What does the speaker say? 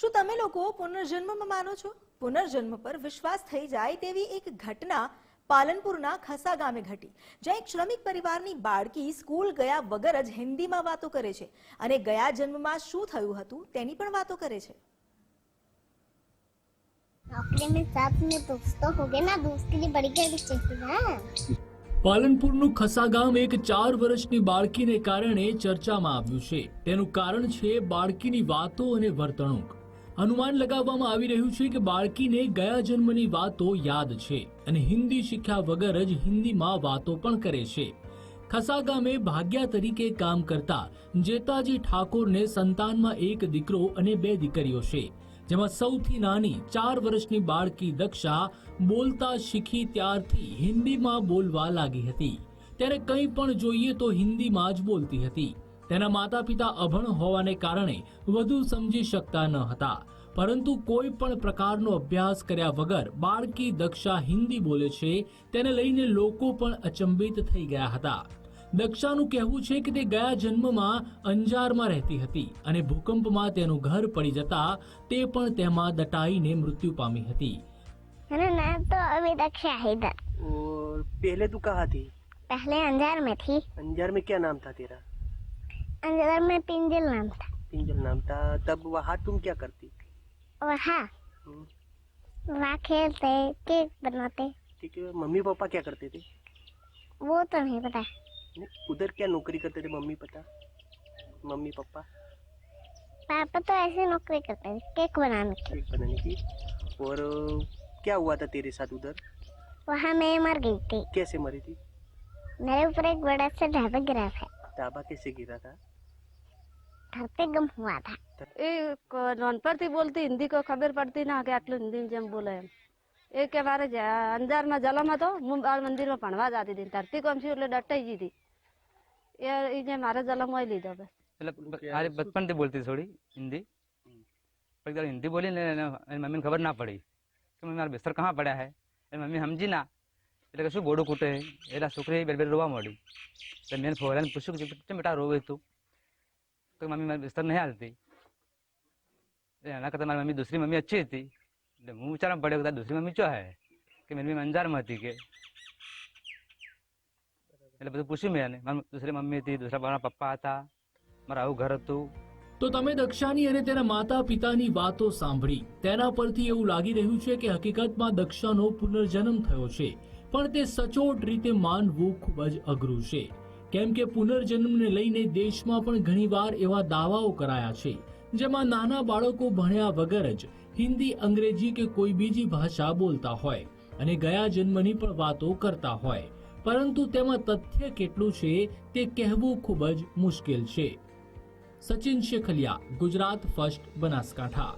શું તમે લોકો પુનર્જન્મમાં માનો છો? પુનર્જન્મ પર વિશ્વાસ થઈ જાય તેવી એક ઘટના પાલનપુરના ખસા ગામે ઘટી જ્યાં એક શ્રમિક પરિવારની બાળકી સ્કૂલ ગયા વગર જ હિન્દીમાં વાતો કરે છે અને ગયા જન્મમાં શું થયું હતું તેની પણ વાતો કરે છે. આપણે પાલનપુરનું ખસા ગામ એક ચાર વર્ષની બાળકીને કારણે ચર્ચામાં આવ્યું છે. તેનું કારણ છે બાળકીની વાતો અને વર્તણૂક. અનુમાન લગાવવામાં આવી રહ્યું છે કે બાળકીને ગયા જન્મની વાતો યાદ છે અને હિન્દી શીખ્યા વગર જ હિન્દીમાં વાતો પણ કરે છે. ખસા ગામે ભાગ્યા તરીકે કામ કરતા જેતાજી ઠાકોરને સંતાનમાં એક દીકરો અને બે દીકરીઓ છે, જેમાં સૌથી નાની ચાર વર્ષની બાળકી દક્ષા બોલતા શીખી ત્યારથી હિન્દીમાં બોલવા લાગી હતી. ત્યારે કંઈ પણ જોઈએ તો હિન્દીમાં જ બોલતી હતી. તેના માતા પિતા અભણ હોવાને કારણે વધુ સમજી શકતા ન હતા. પરંતુ કોઈ પણ પ્રકારનો અભ્યાસ કર્યા વગર બાળકી દક્ષા હિન્દી બોલે છે તેને લઈને લોકો પણ અચંબિત થઈ ગયા હતા દક્ષાનું કહેવું છે કે તે ગયા જન્મમાં અંજારમાં રહેતી હતી અને ભૂકંપમાં તેનું ઘર પડી જતા તે પણ તેમાં દટાઈને મૃત્યુ પામી હતી मेरा नाम तो अभी दक्षा है इधर और पहले तू कहाँ थी पहले अंजार में थी अंजार में क्या नाम था तेरा अंजार में पिंजल नाम था पिंजल नाम था तब वहाँ तुम क्या करती और हाँ हम्म, वहाँ खेलते केक बनाते ठीक है मम्मी पापा क्या करते थे? वो तो नहीं पता। नहीं, उधर क्या नौकरी करते थे मम्मी पता? Mummy papa? पापा तो ऐसे नौकरी करते थे केक बनाने की। केक बनाने की। और क्या हुआ था तेरे साथ उधर? वहाँ मैं मर गई थी। कैसे मरी थी? मेरे ऊपर एक बड़ा सा ढाबा गिरा था। ढाबा कैसे गिरा था? घर पे गम हुआ था ए नॉन पर बोलती हिंदी को खबर पड़ती ना कि आटલું હિન્દી જેમ બોલે એમ. એ કે મારે અંજારમાં જલમાં તો હું મંદિરમાં ભણવા જતી હતી ધરતી કોમ છું એટલે ડટાઈ ગઈ હતી. એ જે મારે જલમ હોય લીધો બસ. એટલે અરે બચપનથી બોલતી થોડી હિન્દી. પછી તારે હિન્દી બોલી ને એની મમ્મીને ખબર ના પડી કે મમ્મી મારા બિસ્તર કહાં પડ્યા હે? એની મમ્મી સમજી ના. એટલે કે શું બોડું કૂટે? એટલે છોકરી બે બે રોવા મળી એટલે મેં ફોરેન પૂછ્યું કે બેટા રોવે તું? તો મમ્મી મારી બિસ્તર નહીં હાલતી. એના કરતાં મારી મમ્મી દૂસરી મમ્મી અચ્છી હતી. એટલે હું વિચારવા પડ્યો કે દૂસરી મમ્મી ચો હે કે મારી મમ્મી અંજારમાં હતી કે? એટલે બધું પૂછ્યું મેં એને. મારી દૂસરી મમ્મી હતી દૂસરા મારા પપ્પા હતા, મારું આવું ઘર હતું. તો તમે દક્ષાની અને તેના માતા પિતાની વાતો સાંભળી. તેના પરથી એવું લાગી રહ્યું છે કે હકીકતમાં દક્ષાનો પુનર્જન્મ થયો છે. પણ તે સચોટ રીતે માનવું ખૂબ જ અઘરું છે. કેમ કે પુનર્જન્મને લઈને દેશમાં પણ ઘણીવાર એવા દાવાઓ કરાયા છે, જેમાં નાના બાળકો ભણ્યા વગર જ હિન્દી, અંગ્રેજી કે કોઈ બીજી ભાષા બોલતા હોય અને ગયા જન્મની પણ વાતો કરતા હોય. પરંતુ તેમાં તથ્ય કેટલું છે તે કહેવું ખૂબ જ મુશ્કેલ છે. સચિન શેખલિયા, ગુજરાત ફર્સ્ટ બનાસકાંઠા.